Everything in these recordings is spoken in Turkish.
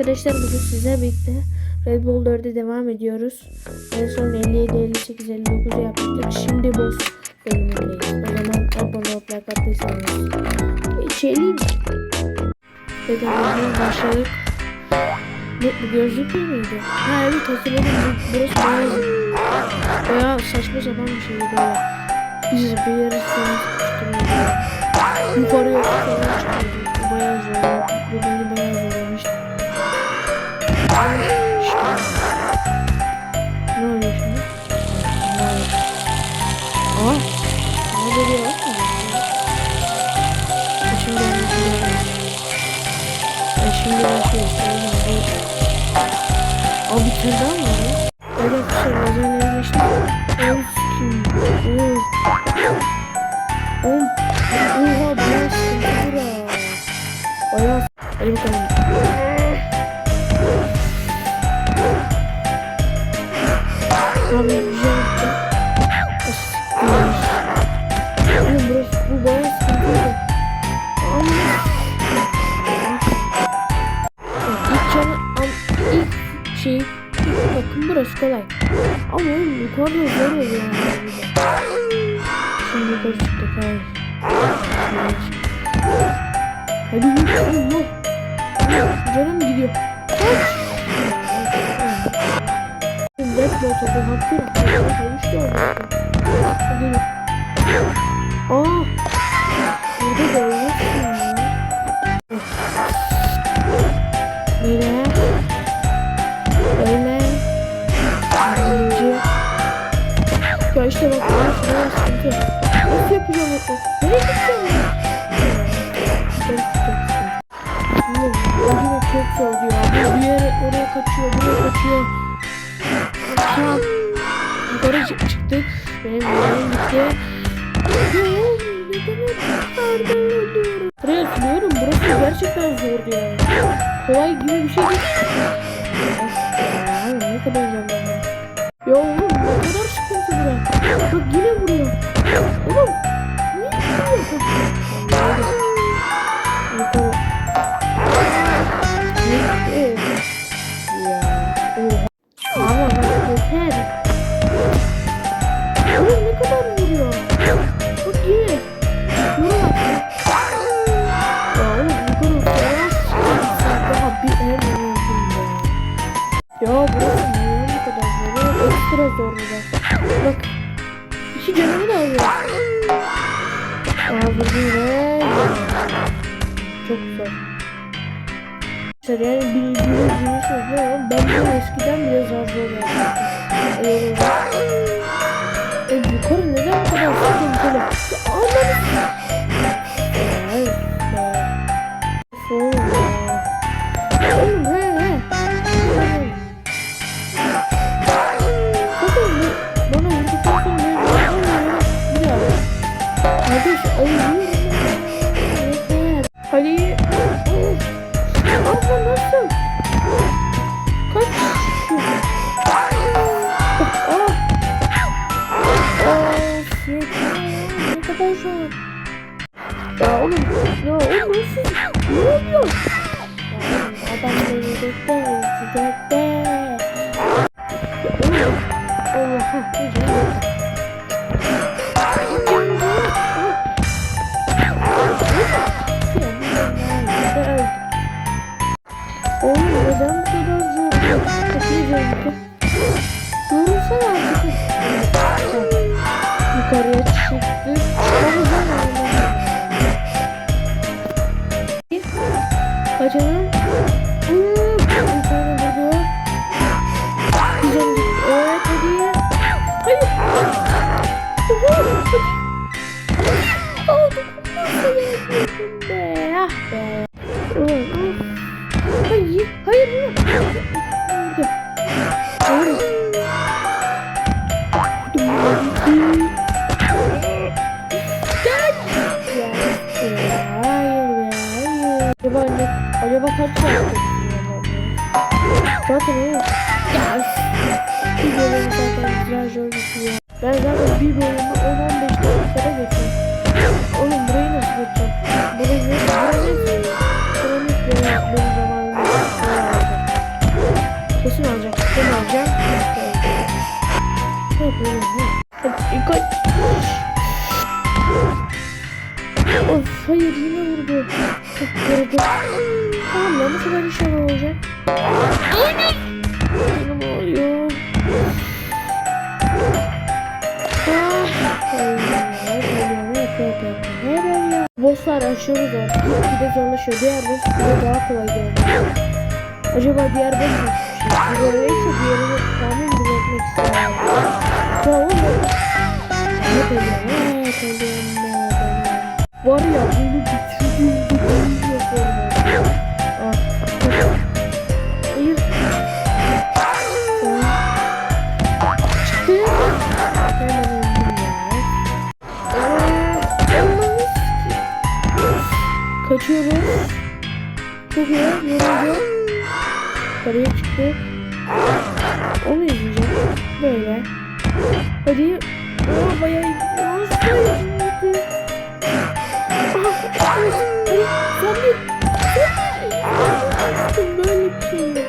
Arkadaşlar bugün size birlikte Red Bull 4'e devam ediyoruz. En son 57, 58, 59 yaptık. Şimdi boss bölümündeyiz. O zaman abone olup like attıysanız içelim. Ve denemeye başladık. Bu, bu gözlük değil miydi? Ha evet hatırladım. Bu, burası bayağı, bayağı saçma sapan bir şeydi böyle. Biz bir yere falan tutuşturuyordu. Bir daha mı ya? Evet şey lazerleri geçti. Evet kim? Evet. Oğlum. Oha bayağı sıkıntı bura. Bayağı Hadi bakalım. Abi güzel. Oğlum burası bu bayağı sıkıntıydı. Ama ilk bakın burası kolay. Ama oğlum yukarıda zor oluyor yani. Şimdi yukarı çıktık hayır. Hadi yürü yok. Canım gidiyor. Kaç. Red Bull topu hakkı kavuştu orada. Hadi. Aa. Burada da ölmezsin çok zor diyor. Bir yere oraya kaçıyor, buraya kaçıyor. Tamam. Yukarı çık- çıktık. Benim yerim gitti. Ya? Buraya sürüyorum. Burası gerçekten zordu yani. Kolay gibi bir şey değil. Ya, ne kadar zor yani. Ya oğlum ne kadar sıkıntı bura. Bak yine vuruyor. Oğlum. Ya. Burası niye bu kadar zor? Ekstra zor burada. Ve... Çok. Mesela yani bildiğiniz gibi söylüyorum. Ben bunu eskiden bile zor zor yapmıştım. Eğer E yukarı neden bu kadar sıkıntılı? Anladım. Kardeş. Yeter. Hadi. Abla nasıl? Kaç? Ah. Ne kadar zor. Ya oğlum. Ya oğlum nasıl? Ne oluyor? Oğlum adam beni bekle. Sıcakta. Ya oğlum. Allah. Ha. 네. Hadi kaç. Of hayır yine vurdu. Çok vurdu. Tamam lan bu sefer inşallah olacak. Benim oluyor. Ah. Bosslar aşırı zor. Gitgide zorlaşıyor. Diğer boss bile daha kolay görünüyor. Acaba diğer boss mu? Bir böyleyse diğerini tahmin bile etmek istemiyorum. Tamam mı? Ne söylüyorum? Ne söylüyorum? Var ya bunu bitirdiğimde bunu yaparım. Ah. Hayır. Çıktı. Hemen öldüm ya. Kaçıyoruz. Çok iyi. Yoruldu. Yukarıya çıktık. Onu izleyeceğim. Böyle. Hadi. Aa, bayağı gidiyoruz. Hadi. Zombi. Zombi. Böyle bir şey yok.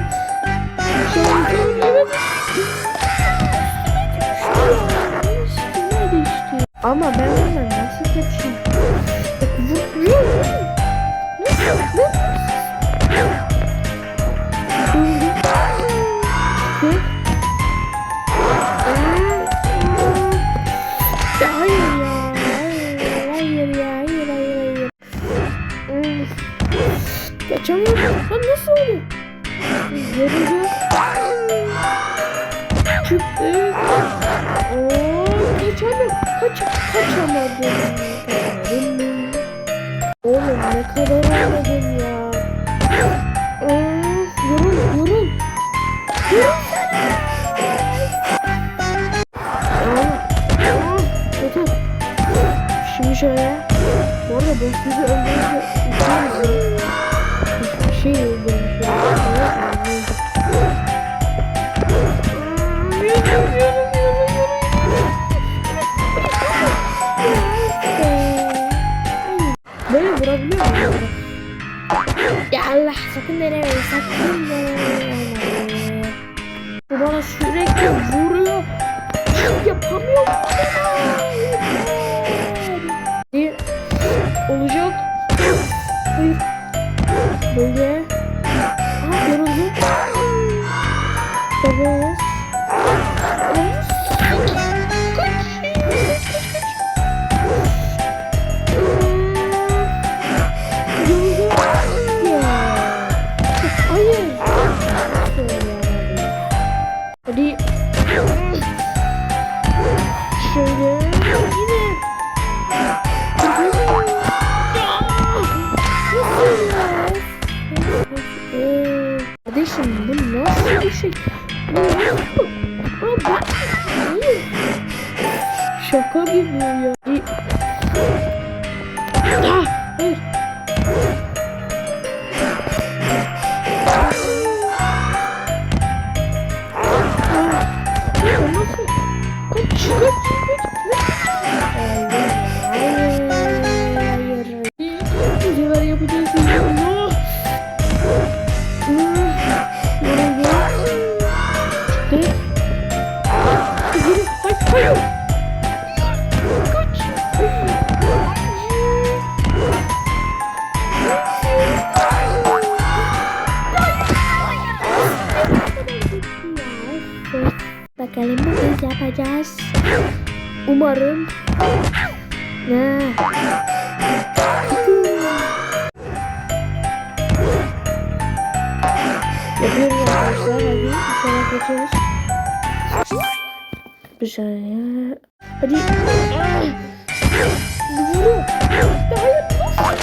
Ya. Hayır, hayır, hayır. Hmm. Kaçamıyorum. Lan nasıl oldu? Yoruldu. Çıktı. Oo, kaçamadım. Kaç, kaçamadım. Kaçamadım. Oğlum ne kadar oynadım ya. Aa, yorul, yorul. Yorul. Şimdi şöyle. Bu arada bizi öldürünce. Hiçbir şey öldürmüş vurabiliyor muyum? Ya Allah sakın denemeyin sakın denemeyin. Bu bana sürekli vuruyor. Yapamıyorum. İyi. Ah, hayır. Hayır. Bu kez yapacağız. Umarım Ne? Yapıyoruz arkadaşlar. Hadi geçeriz. Bir saniye. Hadi. Ah! Vuruyor. Hayır.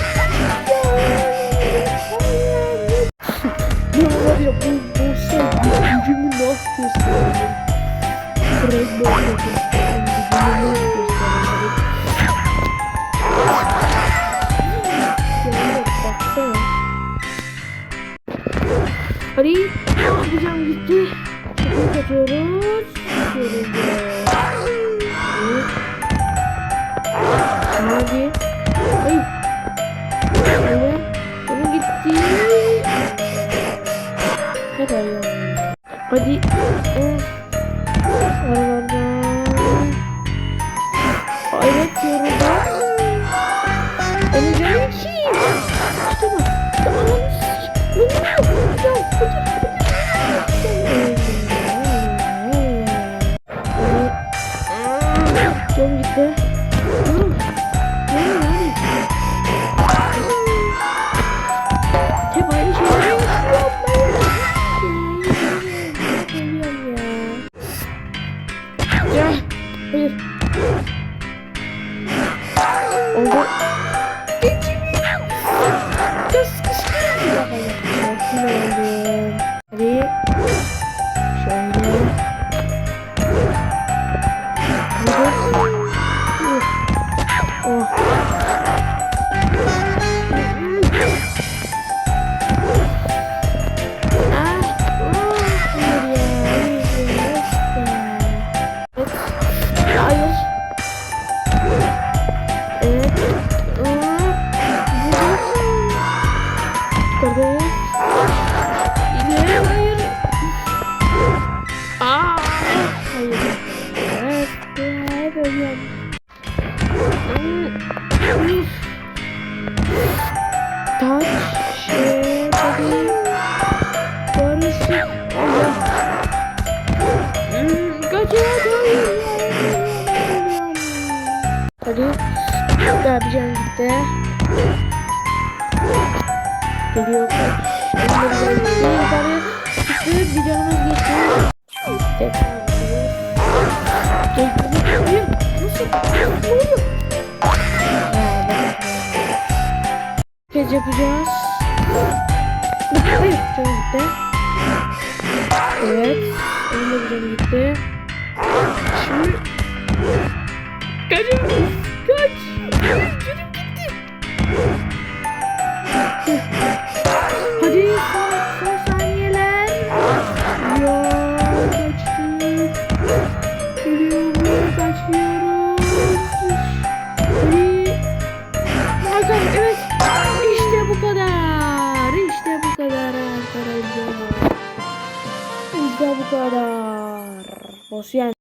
Ya var ya bu bu sen gücümü nasıl? Red Bull gösteriyorum. Gücümü nasıl gösteriyorum? Ya baksana. Hadi. Yapacağım gitti. Çabuk kaçıyoruz. Kaçıyoruz ya. Hadi. Hadi. Hadi. Bunu gitti. Ne kadar ya? Hadi. Of. Hmm. Taç, şey, hadi. Barışık. Hmm, kaçıyor. Hadi. Yapacağım gitti. Geliyor kaç. Yukarı çıktı. Bir canımız geçti. Tekrar gidiyor. Yapacağız. Hayır. Canım gitti. Evet. Onun da bir canı gitti. Şimdi Kaçıyor. Kaç. Arkadaşlar.